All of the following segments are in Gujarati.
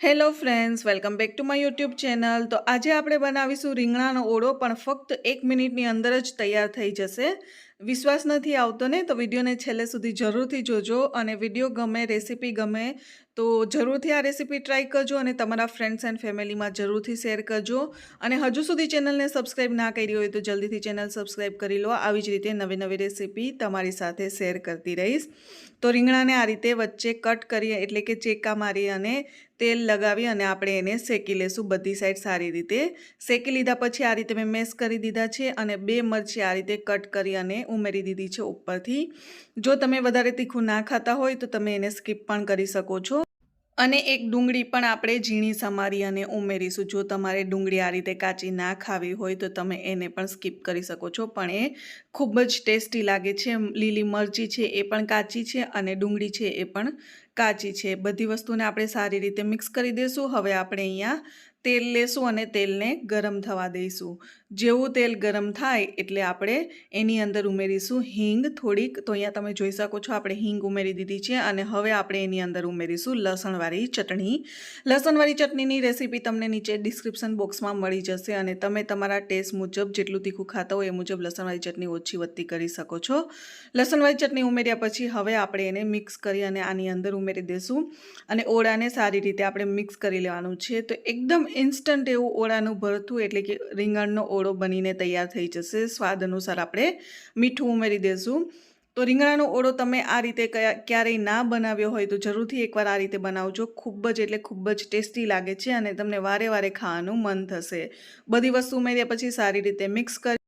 Hello friends welcome back to my YouTube channel તો આજે આપણે બનાવીશું રીંગણાનો ઓળો, પણ ફક્ત એક મિનિટની અંદર જ તૈયાર થઈ જશે. વિશ્વાસ નથી આવતો ને, તો વિડીયોને છેલ્લે સુધી જરૂરથી જોજો અને વીડિયો ગમે, રેસીપી ગમે તો જરૂરથી આ રેસીપી ટ્રાય કરજો અને તમારા ફ્રેન્ડ્સ એન્ડ ફેમિલીમાં જરૂરથી શેર કરજો. અને હજુ સુધી ચેનલને સબસ્ક્રાઈબ ના કરી હોય તો જલ્દીથી ચેનલ સબસ્ક્રાઈબ કરી લો. આવી જ રીતે નવી નવી રેસીપી તમારી સાથે શેર કરતી રહીશ. તો રીંગણાને આ રીતે વચ્ચે કટ કરી એટલે કે ચેકા મારી અને તેલ લગાવી અને આપણે એને શેકી લેશું બધી સાઈડ સારી રીતે. શેકી લીધા પછી આ રીતે મેં મેશ કરી દીધા છે અને બે મરચી આ રીતે કટ કરી અને ઉમેરી દીધી છે ઉપરથી. જો તમે વધારે તીખું ના ખાતા હોય તો તમે એને સ્કીપ પણ કરી શકો છો. અને એક ડુંગળી પણ આપણે ઝીણી સમારી અને ઉમેરીશું. જો તમારે ડુંગળી આ રીતે કાચી ના ખાવી હોય તો તમે એને પણ સ્કીપ કરી શકો છો. પણ એ ખૂબ જ ટેસ્ટી લાગે છે. લીલી મરચી છે એ પણ કાચી છે અને ડુંગળી છે એ પણ કાચી છે. બધી વસ્તુને આપણે સારી રીતે મિક્સ કરી દઈશું હવે આપણે અહીંયા તેલ લેશું અને તેલને ગરમ થવા દઈશું. જેવું તેલ ગરમ થાય એટલે આપણે એની અંદર ઉમેરીશું હિંગ થોડીક. તો અહીંયા તમે જોઈ શકો છો આપણે હિંગ ઉમેરી દીધી છે અને હવે આપણે એની અંદર ઉમેરીશું લસણવાળી ચટણી. લસણવાળી ચટણીની રેસીપી તમને નીચે ડિસ્ક્રિપ્શન બોક્સમાં મળી જશે અને તમે તમારા ટેસ્ટ મુજબ જેટલું તીખું ખાતા હોય એ મુજબ લસણવાળી ચટણી ઓછી વધતી કરી શકો છો. લસણવાળી ચટણી ઉમેર્યા પછી હવે આપણે એને મિક્સ કરી અને આની અંદર ઉમેરી દઈશું અને ઓળાને સારી રીતે આપણે મિક્સ કરી લેવાનું છે. તો એકદમ ઇન્સ્ટન્ટ એવું ઓળાનું ભરતું એટલે કે રીંગણનો ઓળો બનીને તૈયાર થઈ જશે. સ્વાદ અનુસાર આપણે મીઠું ઉમેરી દઈશું તો રીંગણાનો ઓળો તમે આ રીતે કયા, ક્યારેય ના બનાવ્યો હોય તો જરૂરથી એકવાર આ રીતે બનાવજો. ખૂબ જ એટલે ખૂબ જ ટેસ્ટી લાગે છે અને તમને વારે વારે ખાવાનું મન થશે. બધી વસ્તુ ઉમેર્યા પછી સારી રીતે મિક્સ કરી,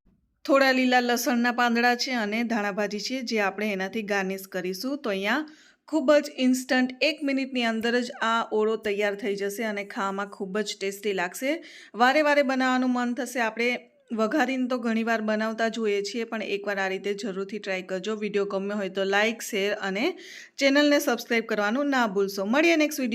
થોડા લીલા લસણના પાંદડા છે અને ધાણાભાજી છે જે આપણે એનાથી ગાર્નિશ કરીશું. તો અહીંયા ખૂબ જ ઇન્સ્ટન્ટ એક મિનિટની અંદર જ આ ઓળો તૈયાર થઈ જશે અને ખાવામાં ખૂબ જ ટેસ્ટી લાગશે. વારે વારે બનાવવાનું મન થશે. આપણે વઘારીને તો ઘણીવાર બનાવતા જોઈએ છીએ, પણ એકવાર આ રીતે જરૂરથી ટ્રાય કરજો. વીડિયો ગમ્યો હોય તો લાઇક શેર અને ચેનલને સબસ્ક્રાઈબ કરવાનું ના ભૂલશો. મળીએ નેક્સ્ટ વીડિયો